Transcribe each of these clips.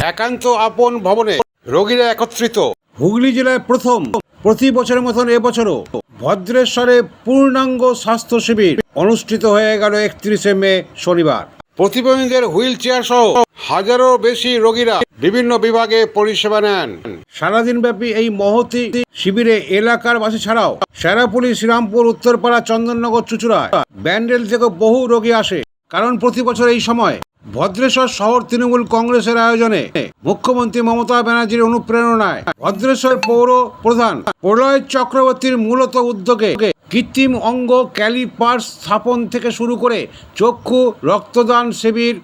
একান্ত আপন ভবনে রোগীরা একত্রিত। হুগলি জেলায় প্রথম প্রতি বছরের মতন এবছরও ভদ্রেশ্বরে পূর্ণাঙ্গ স্বাস্থ্য শিবির অনুষ্ঠিত হয়ে গেল একত্রিশে মে শনিবার। প্রতিবন্ধীদের হুইল চেয়ার সহ হাজারো বেশি রোগীরা বিভিন্ন বিভাগে পরিষেবা নেন। সারাদিন ব্যাপী এই মহতি শিবিরে এলাকার বাসী ছাড়াও শেরাপুলি শ্রীরামপুর উত্তরপাড়া চন্দননগর চুচুড়া ব্যান্ডেল থেকে বহু রোগী আসে। কারণ প্রতি বছর এই সময় ভদ্রেশ্বর শহর তৃণমূল কংগ্রেসের আয়োজনে মুখ্যমন্ত্রী মমতা ব্যানার্জির অনুপ্রেরণায় ভদ্রেশ্বর পৌর প্রধান প্রলয় চক্রবর্তীর মূলত উদ্যোগে কৃত্রিম অঙ্গ ক্যালিপার্স স্থাপন থেকে শুরু করে চক্ষু, রক্তদান শিবির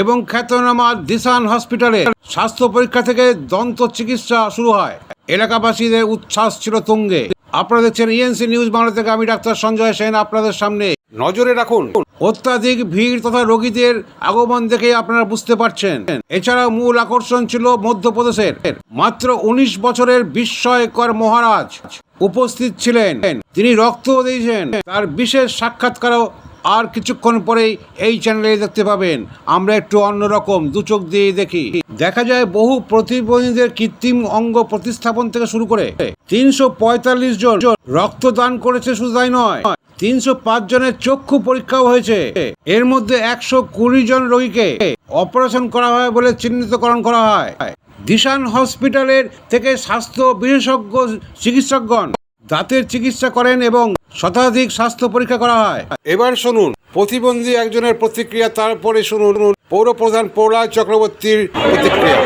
এবং খ্যাতনামা দিশান হসপিটালে স্বাস্থ্য পরীক্ষা থেকে দন্ত চিকিৎসা শুরু হয়। এলাকাবাসীদের উচ্ছ্বাস ছিল তুঙ্গে। আপনারা দেখছেন ইএনসি নিউজ বাংলা থেকে, আমি ডাক্তার সঞ্জয় সেন, আপনাদের সামনে নজরে রাখুন। অত্যাধিক ভিড় তথা রোগীদের আগমন দেখে আপনারা বুঝতে পারছেন। এছাড়াও মূল আকর্ষণ ছিল মধ্যপ্রদেশের। মাত্র উনিশ বছরের বিস্ময়কর মহারাজ উপস্থিত ছিলেন। তিনি রক্ত দিয়েছেন। তার বিশেষ সাক্ষাৎকারও আর কিছুক্ষণ পরেই এই চ্যানেলে দেখতে পাবেন। আমরা একটু অন্যরকম দু চোখ দিয়ে দেখি। দেখা যায় বহু প্রতিবন্ধীদের কৃত্রিম অঙ্গ প্রতিস্থাপন থেকে শুরু করে তিনশো পঁয়তাল্লিশ জন রক্তদান করেছে, শুধু তাই নয়। তিনশো পাঁচ জনের চক্ষু পরীক্ষাও হয়েছে। এর মধ্যে একশো কুড়ি জন রোগীকে অপারেশন করা হয় বলে চিহ্নিতকরণ করা হয়। দিশান হসপিটালের থেকে স্বাস্থ্য বিশেষজ্ঞ চিকিৎসকগণ দাঁতের চিকিৎসা করেন এবং শতাধিক স্বাস্থ্য পরীক্ষা করা হয়। এবার শুনুন, প্রতিবন্ধী একজনের প্রতিক্রিয়া, তারপরে শুনুন। পৌর প্রধান প্রহ্লাদ চক্রবর্তীর প্রতিক্রিয়া।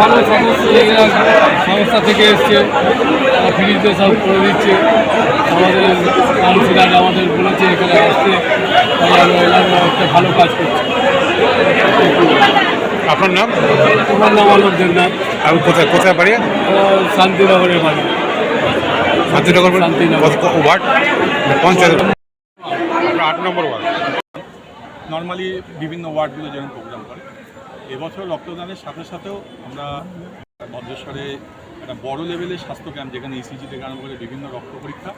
ভালো সংস্থা থেকে এসছে। ফ্রিতে সব করে দিচ্ছে। আমাদের কাউন্সিলার আমাদের বলেছে এখানে আসতে। আমরা একটা ভালো কাজ করছি। আপনার নাম? তোমার নাম আলোক দেবনাথ। আমি কোথায় কোথায় বাড়ি? শান্তিনগরের বাড়ি। শান্তিনগর শান্তিনগর। ওয়ার্ড? পঞ্চায়েত। আট নম্বর ওয়ার্ড। নর্মালি বিভিন্ন ওয়ার্ডগুলো যেরকম প্রোগ্রাম করে। এবছর রক্তদানের সাথে সাথেও আমরা ভদ্রেশ্বরে একটা বড় লেভেলের স্বাস্থ্য ক্যাম্প যেখানে ইসিজি থেকে আরম্ভ করে বিভিন্ন রক্ত পরীক্ষা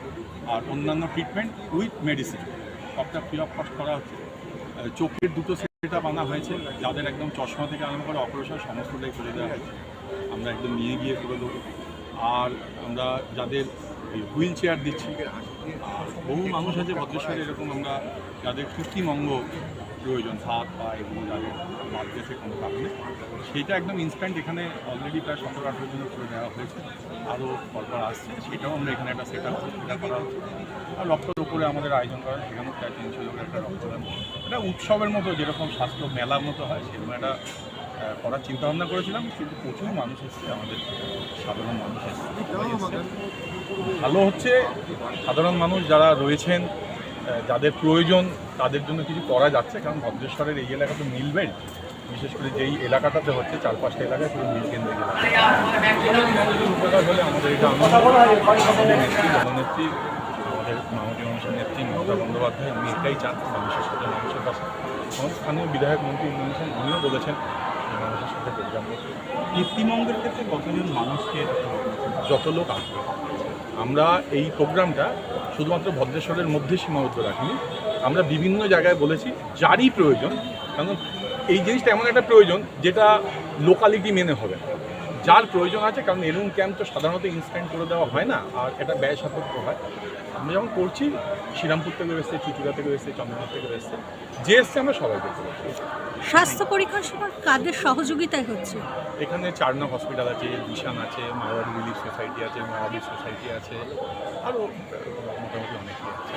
আর অন্যান্য ট্রিটমেন্ট উইথ মেডিসিন সবটা ফ্রি অফ কস্ট করা হচ্ছে। চোখের দুটো সেট আনা হয়েছে। যাদের একদম চশমা থেকে আরম্ভ করে অপারেশন সমস্তটাই করে দেওয়া হয়েছে। আমরা একদম নিয়ে গিয়ে করে দেবো। আর আমরা যাদের হুইল চেয়ার দিচ্ছি। বহু মানুষ আছে ভদ্রেশ্বরে এরকম আমরা যাদের কৃত্রিম অঙ্গ প্রয়োজন হাত পা এগুলো যাদের বাদ গেছে কোনো কারণে। সেইটা একদম ইনস্ট্যান্ট এখানে অলরেডি প্রায় সতেরো আঠেরো জন করে দেওয়া হয়েছে। আরও পরপর আসছে সেটাও আমরা এখানে একটা সেট আপ সেটা করা হচ্ছে। আর রক্তের উপরে আমাদের আয়োজন করা হয়, সেখানেও প্রায় তিনশো লোকের একটা রক্তদান এটা উৎসবের মতো যেরকম স্বাস্থ্য মেলার মতো হয় সেরকম একটা করার চিন্তা ভাবনা করেছিলাম কিন্তু প্রচুর মানুষ এসছে আমাদের সাধারণ মানুষ এসছে। ভালো হচ্ছে। সাধারণ মানুষ যারা রয়েছেন যাদের প্রয়োজন তাদের জন্য কিছু করা যাচ্ছে কারণ ভদ্রেশ্বরের এই এলাকা তো মিল বেল্ট। বিশেষ করে যেই এলাকাটাতে হচ্ছে চার পাঁচটা এলাকায় পুরো মিল কেন্দ্রিক এলাকা। উপকার হলে আমাদের এটা আমাদের নেত্রী জননেত্রী আমাদের মাননীয় মানুষের নেত্রী মমতা বন্দ্যোপাধ্যায় উনি এটাই চান মানুষের সাথে মানুষের পাশে আমাদের স্থানীয় বিধায়ক মন্ত্রী ইন্দ্রনীল উনিও বলেছেন মানুষের সাথে প্রোগ্রাম করতে। কৃত্রিমঙ্গের ক্ষেত্রে কতজন মানুষকে যত লোক আসবে। আমরা এই প্রোগ্রামটা শুধুমাত্র ভদ্রেশ্বরের মধ্যে সীমাবদ্ধ রাখিনি আমরা বিভিন্ন জায়গায় বলেছি, যারই প্রয়োজন, কারণ এই জিনিসটা এমন একটা প্রয়োজন যেটা লোকালিটি মেনে হবে। যার প্রয়োজন আছে কারণ এরুম ক্যাম্প তো সাধারণত ইনস্ট্যান্ট করে দেওয়া হয় না আর এটা ব্যয় সাপেক্ষ হয়। আমরা যখন করছি শ্রীরামপুর থেকে এসছে চুচুড়া থেকে এসছে চন্দ্রনাথ থেকে এসছে যে এসছে আমরা সবাইকে করেছি স্বাস্থ্য পরীক্ষার সেবা কাদের সহযোগিতায় হচ্ছে? এখানে চারনক হসপিটাল আছে দিশান আছে মাওয়ারি রিলিফ সোসাইটি আছে মাওয়ারি সোসাইটি আছে আরও মোটামুটি অনেকেই আছে।